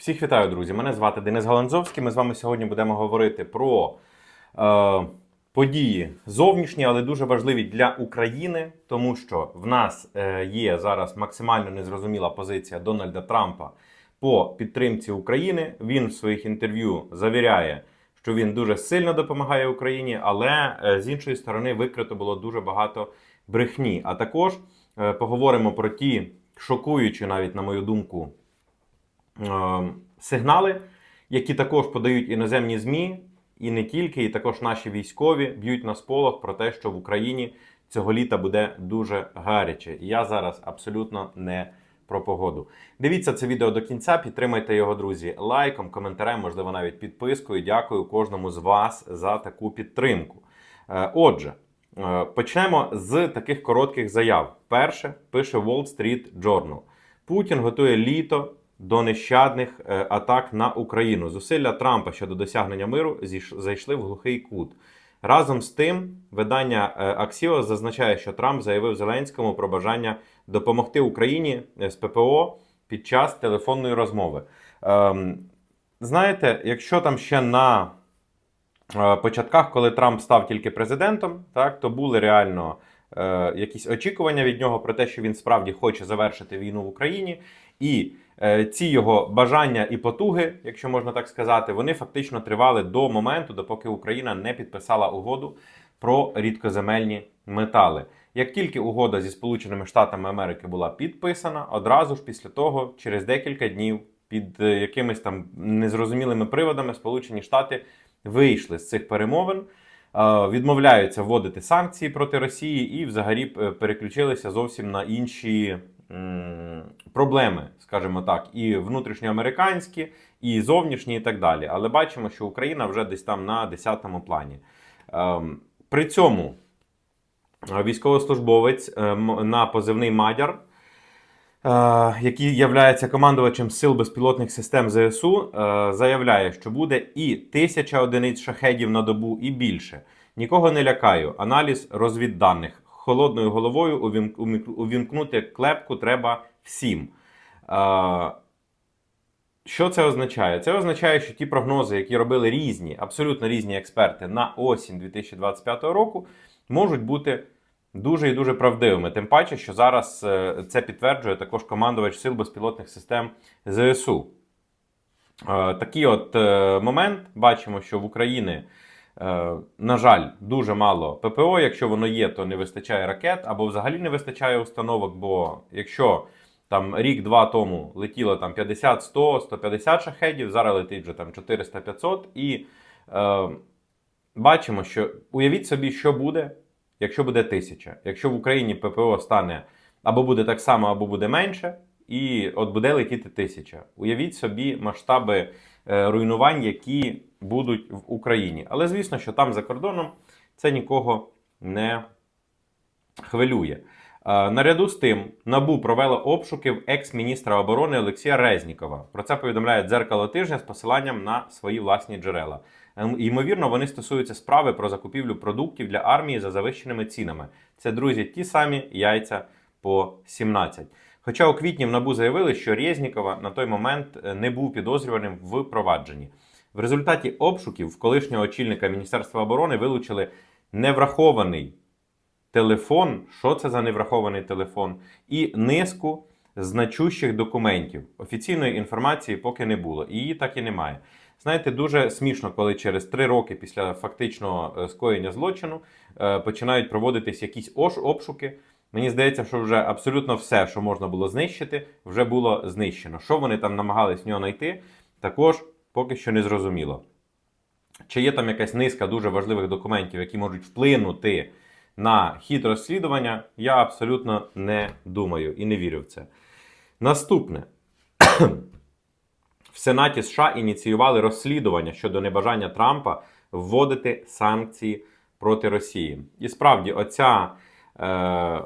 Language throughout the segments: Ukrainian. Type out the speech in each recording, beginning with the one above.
Всіх вітаю, друзі! Мене звати Денис Галанзовський. Ми з вами сьогодні будемо говорити про е, події зовнішні, але дуже важливі для України, тому що в нас е, є зараз максимально незрозуміла позиція Дональда Трампа по підтримці України. Він в своїх інтерв'ю завіряє, що він дуже сильно допомагає Україні, але е, з іншої сторони викрито було дуже багато брехні. А також е, поговоримо про ті шокуючі, навіть на мою думку, сигнали, які також подають іноземні ЗМІ, і не тільки, і також наші військові б'ють на сполох про те, що в Україні цього літа буде дуже гаряче. І я зараз абсолютно не про погоду. Дивіться це відео до кінця, підтримайте його, друзі, лайком, коментарем, можливо, навіть підпискою. Дякую кожному з вас за таку підтримку. Е, Отже, е, почнемо з таких коротких заяв. Перше пише Wall Street Journal. Путін готує літо до нещадних е, атак на Україну. Зусилля Трампа щодо досягнення миру зайшли в глухий кут. Разом з тим, видання е, Axios зазначає, що Трамп заявив Зеленському про бажання допомогти Україні е, з ППО під час телефонної розмови. Ем, знаєте, якщо там ще на е, початках, коли Трамп став тільки президентом, так то були реально е, якісь очікування від нього про те, що він справді хоче завершити війну в Україні, і е, ці його бажання і потуги, якщо можна так сказати, вони фактично тривали до моменту, допоки Україна не підписала угоду про рідкоземельні метали. Як тільки угода зі Сполученими Штатами Америки була підписана, одразу ж після того, через декілька днів, під е, якимись там незрозумілими приводами, Сполучені Штати вийшли з цих перемовин, е, відмовляються вводити санкції проти Росії і взагалі переключилися зовсім на інші проблеми, скажімо так, і внутрішньоамериканські, і зовнішні, і так далі. Але бачимо, що Україна вже десь там на 10-му плані. Ем, При цьому військовослужбовець е, на позивний Мадяр, е, який є командувачем сил безпілотних систем ЗСУ, е, заявляє, що буде і тисяча одиниць шахедів на добу, і більше. Нікого не лякаю. Аналіз розвідданих. Холодною головою увімкнути клепку треба всім. Що це означає? Це означає, що ті прогнози, які робили різні, абсолютно різні експерти на осінь 2025 року, можуть бути дуже і дуже правдивими. Тим паче, що зараз е, це підтверджує також командувач сил безпілотних систем ЗСУ. Е, Такий от е, момент бачимо, що в Україні, на жаль, дуже мало ППО. Якщо воно є, то не вистачає ракет або взагалі не вистачає установок. Бо якщо там рік-два тому летіло там 50, 100, 150 шахедів, зараз летить вже там 400-500. І е, бачимо, що уявіть собі, що буде, якщо буде тисяча. Якщо в Україні ППО стане або буде так само, або буде менше, і от буде летіти тисяча. Уявіть собі масштаби е, руйнувань, які будуть в Україні. Але звісно, що там за кордоном це нікого не хвилює. Е, Наряду з тим, НАБУ провело обшуки в екс-міністра оборони Олексія Резнікова. Про це повідомляє дзеркало тижня з посиланням на свої власні джерела. Ем, Ймовірно, вони стосуються справи про закупівлю продуктів для армії за завищеними цінами. Це друзі, ті самі яйця по 17. Хоча у квітні в НАБУ заявили, що Резнікова на той момент е, не був підозрюваним в провадженні. В результаті обшуків в колишнього очільника Міністерства оборони вилучили неврахований телефон, що це за неврахований телефон, і низку значущих документів. Офіційної інформації поки не було, її так і немає. Знаєте, дуже смішно, коли через три роки після фактичного е, скоєння злочину е, починають проводитись якісь обшуки. Мені здається, що вже абсолютно все, що можна було знищити, вже було знищено. Що вони там намагались в нього знайти, також поки що не зрозуміло. Чи є там якась низка дуже важливих документів, які можуть вплинути на хід розслідування, я абсолютно не думаю і не вірю в це. Наступне. В Сенаті США ініціювали розслідування щодо небажання Трампа вводити санкції проти Росії. І справді, оця е,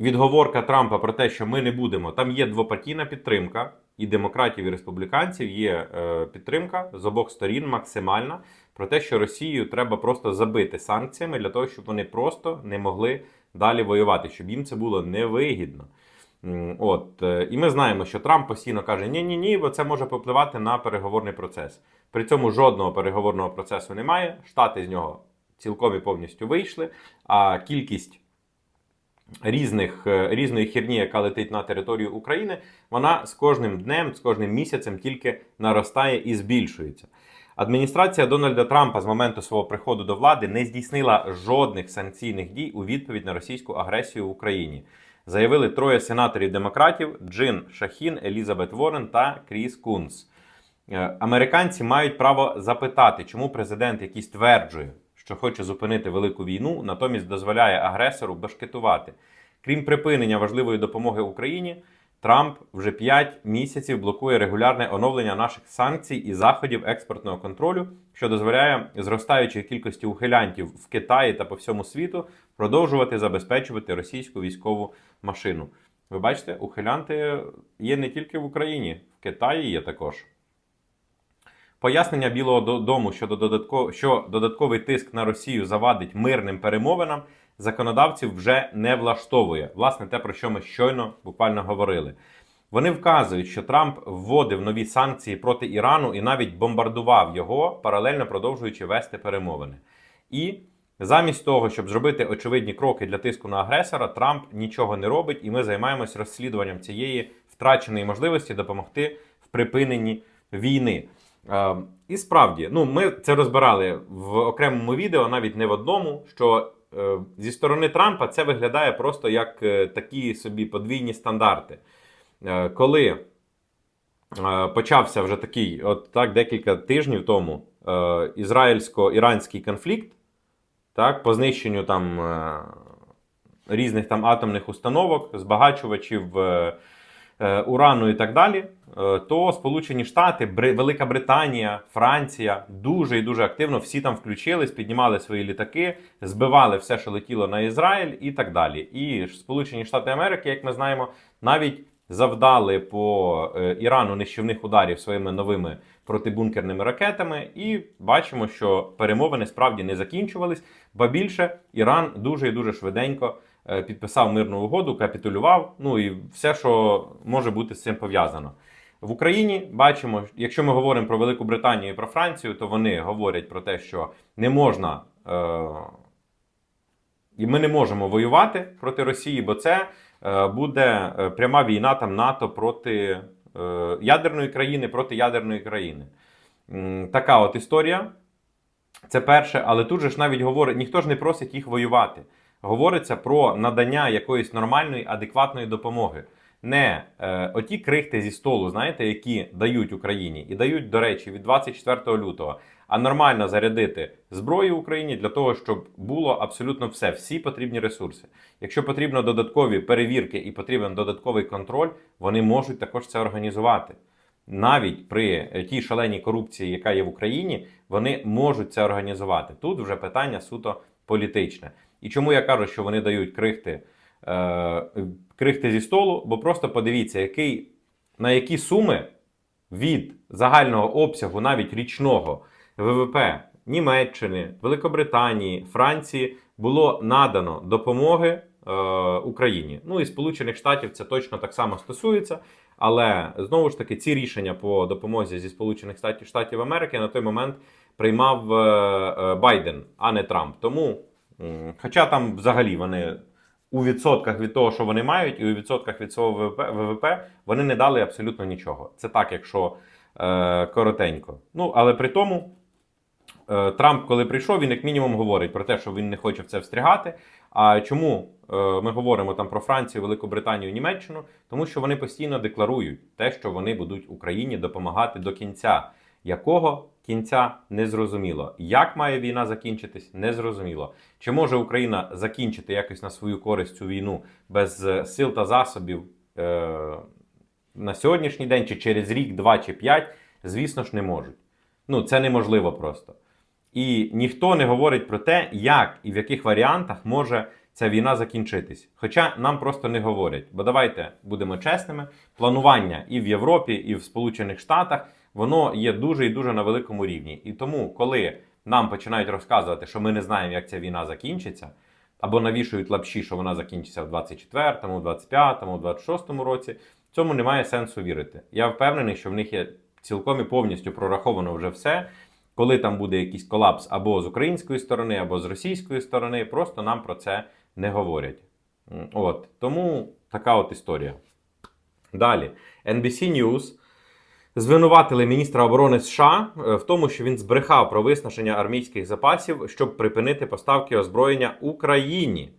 відговорка Трампа про те, що ми не будемо, там є двопартійна підтримка, і демократів, і республіканців є е, підтримка з обох сторін максимальна про те, що Росію треба просто забити санкціями для того, щоб вони просто не могли далі воювати, щоб їм це було невигідно. От, е, і ми знаємо, що Трамп постійно каже: ні, ні, ні, бо це може попливати на переговорний процес. При цьому жодного переговорного процесу немає. Штати з нього цілком і повністю вийшли. А кількість різних, е, різної херні, яка летить на територію України, вона з кожним днем, з кожним місяцем тільки наростає і збільшується. Адміністрація Дональда Трампа з моменту свого приходу до влади не здійснила жодних санкційних дій у відповідь на російську агресію в Україні. Заявили троє сенаторів демократів: Джин Шахін, Елізабет Ворен та Кріс Кунс. Е, Американці мають право запитати, чому президент, який стверджує, що хоче зупинити велику війну, натомість дозволяє агресору башкетувати. Крім припинення важливої допомоги Україні, Трамп вже 5 місяців блокує регулярне оновлення наших санкцій і заходів експортного контролю, що дозволяє зростаючій кількості ухилянтів в Китаї та по всьому світу продовжувати забезпечувати російську військову машину. Ви бачите, ухилянти є не тільки в Україні, в Китаї є також. Пояснення Білого Дому щодо додатко... що додатковий тиск на Росію завадить мирним перемовинам, законодавців вже не влаштовує. Власне, те, про що ми щойно буквально говорили. Вони вказують, що Трамп вводив нові санкції проти Ірану і навіть бомбардував його, паралельно продовжуючи вести перемовини. І замість того, щоб зробити очевидні кроки для тиску на агресора, Трамп нічого не робить, і ми займаємось розслідуванням цієї втраченої можливості допомогти в припиненні війни. Е, і справді, ну ми це розбирали в окремому відео, навіть не в одному. Що е, зі сторони Трампа це виглядає просто як е, такі собі подвійні стандарти. Коли почався вже такий, от так декілька тижнів тому, ізраїльсько-іранський конфлікт, так, по знищенню там різних там атомних установок, збагачувачів урану і так далі, е, то Сполучені Штати, Велика Британія, Франція дуже і дуже активно всі там включились, піднімали свої літаки, збивали все, що летіло на Ізраїль, і так далі. І Сполучені Штати Америки, як ми знаємо, навіть завдали по е, Ірану нищівних ударів своїми новими протибункерними ракетами, і бачимо, що перемовини справді не закінчувались, ба більше Іран дуже і дуже швиденько е, підписав мирну угоду, капітулював. Ну і все, що може бути з цим пов'язано. В Україні бачимо, якщо ми говоримо про Велику Британію і про Францію, то вони говорять про те, що не можна. Е- і ми не можемо воювати проти Росії, бо це е, буде е, пряма війна там НАТО проти е, ядерної країни проти ядерної країни. Така от історія. Це перше, але тут же ж навіть говорить, ніхто ж не просить їх воювати. Говориться про надання якоїсь нормальної, адекватної допомоги. Не е, оті крихти зі столу, знаєте, які дають Україні, і дають, до речі, від 24 лютого, а нормально зарядити зброю Україні для того, щоб було абсолютно все, всі потрібні ресурси. Якщо потрібно додаткові перевірки і потрібен додатковий контроль, вони можуть також це організувати. Навіть при е, тій шаленій корупції, яка є в Україні, вони можуть це організувати. Тут вже питання суто політичне. І чому я кажу, що вони дають крихти, е, крихти зі столу? Бо просто подивіться, який, на які суми від загального обсягу, навіть річного ВВП Німеччини, Великобританії, Франції було надано допомоги Україні. Ну і Сполучених Штатів це точно так само стосується. Але знову ж таки, ці рішення по допомозі зі Сполучених Штатів Штатів Америки на той момент приймав е, е, Байден, а не Трамп. Тому, хоча там взагалі вони у відсотках від того, що вони мають, і у відсотках від свого ВВП, вони не дали абсолютно нічого. Це так, якщо е, коротенько. Ну, але при тому. Е, Трамп, коли прийшов, він як мінімум говорить про те, що він не хоче в це встрягати. А чому е, ми говоримо там про Францію, Велику Британію, Німеччину? Тому що вони постійно декларують те, що вони будуть Україні допомагати до кінця. Якого кінця не зрозуміло. Як має війна закінчитись, не зрозуміло. Чи може Україна закінчити якось на свою користь цю війну без е, сил та засобів е, на сьогоднішній день, чи через рік, два чи п'ять? Звісно ж, не можуть. Ну, це неможливо просто. І ніхто не говорить про те, як і в яких варіантах може ця війна закінчитись. Хоча нам просто не говорять. Бо давайте будемо чесними: планування і в Європі, і в Сполучених Штатах воно є дуже і дуже на великому рівні. І тому, коли нам починають розказувати, що ми не знаємо, як ця війна закінчиться, або навішують лапші, що вона закінчиться в 24-му, 25-му, 26-му році. Цьому немає сенсу вірити. Я впевнений, що в них є цілком і повністю прораховано вже все. Коли там буде якийсь колапс або з української сторони, або з російської сторони, просто нам про це не говорять. От тому така от історія. Далі, NBC News звинуватили міністра оборони США е, в тому, що він збрехав про виснаження армійських запасів, щоб припинити поставки озброєння Україні.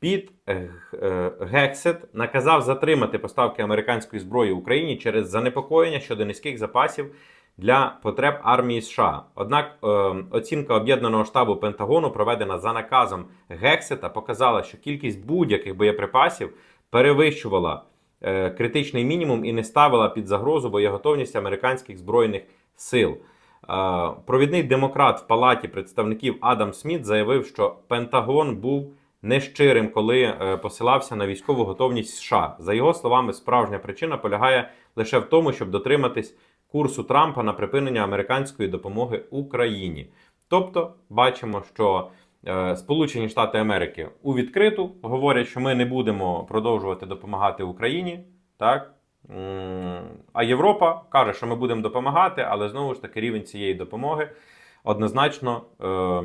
Піт е, е, Гексет наказав затримати поставки американської зброї Україні через занепокоєння щодо низьких запасів для потреб армії США. Однак е, оцінка об'єднаного штабу Пентагону, проведена за наказом Гексета, показала, що кількість будь-яких боєприпасів перевищувала е, критичний мінімум і не ставила під загрозу боєготовність американських збройних сил. Е, Провідний демократ в палаті представників Адам Сміт заявив, що Пентагон був нещирим, коли е, посилався на військову готовність США. За його словами, справжня причина полягає лише в тому, щоб дотриматись курсу Трампа на припинення американської допомоги Україні. Тобто, бачимо, що е, Сполучені Штати Америки у відкриту говорять, що ми не будемо продовжувати допомагати Україні. Так? А Європа каже, що ми будемо допомагати, але знову ж таки рівень цієї допомоги однозначно е,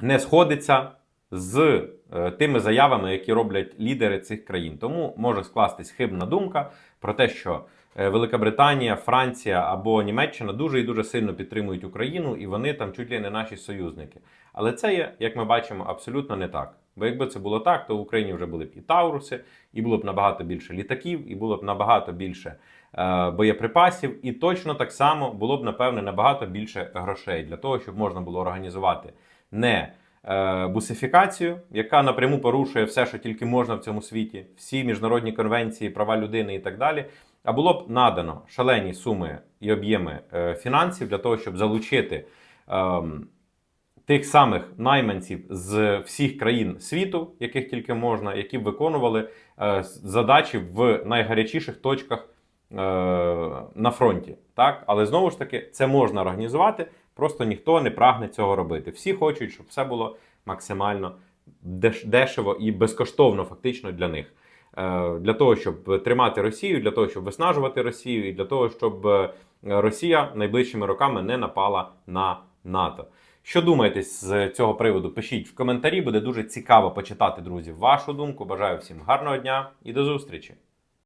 не сходиться з е, тими заявами, які роблять лідери цих країн. Тому може скластись хибна думка про те, що Велика Британія, Франція або Німеччина дуже і дуже сильно підтримують Україну, і вони там чуть ли не наші союзники. Але це є, як ми бачимо, абсолютно не так. Бо якби це було так, то в Україні вже були б і Тауруси, і було б набагато більше літаків, і було б набагато більше е, боєприпасів, і точно так само було б, напевне, набагато більше грошей для того, щоб можна було організувати не е, бусифікацію, яка напряму порушує все, що тільки можна в цьому світі, всі міжнародні конвенції, права людини і так далі. А було б надано шалені суми і об'єми е, фінансів для того, щоб залучити ем, тих самих найманців з всіх країн світу, яких тільки можна, які б виконували е, задачі в найгарячіших точках е, на фронті. Так? Але знову ж таки, це можна організувати, просто ніхто не прагне цього робити. Всі хочуть, щоб все було максимально деш- дешево і безкоштовно, фактично для них. Е, Для того, щоб тримати Росію, для того, щоб виснажувати Росію, і для того, щоб е, Росія найближчими роками не напала на НАТО. Що думаєте з цього приводу? Пишіть в коментарі, буде дуже цікаво почитати, друзі, вашу думку. Бажаю всім гарного дня і до зустрічі!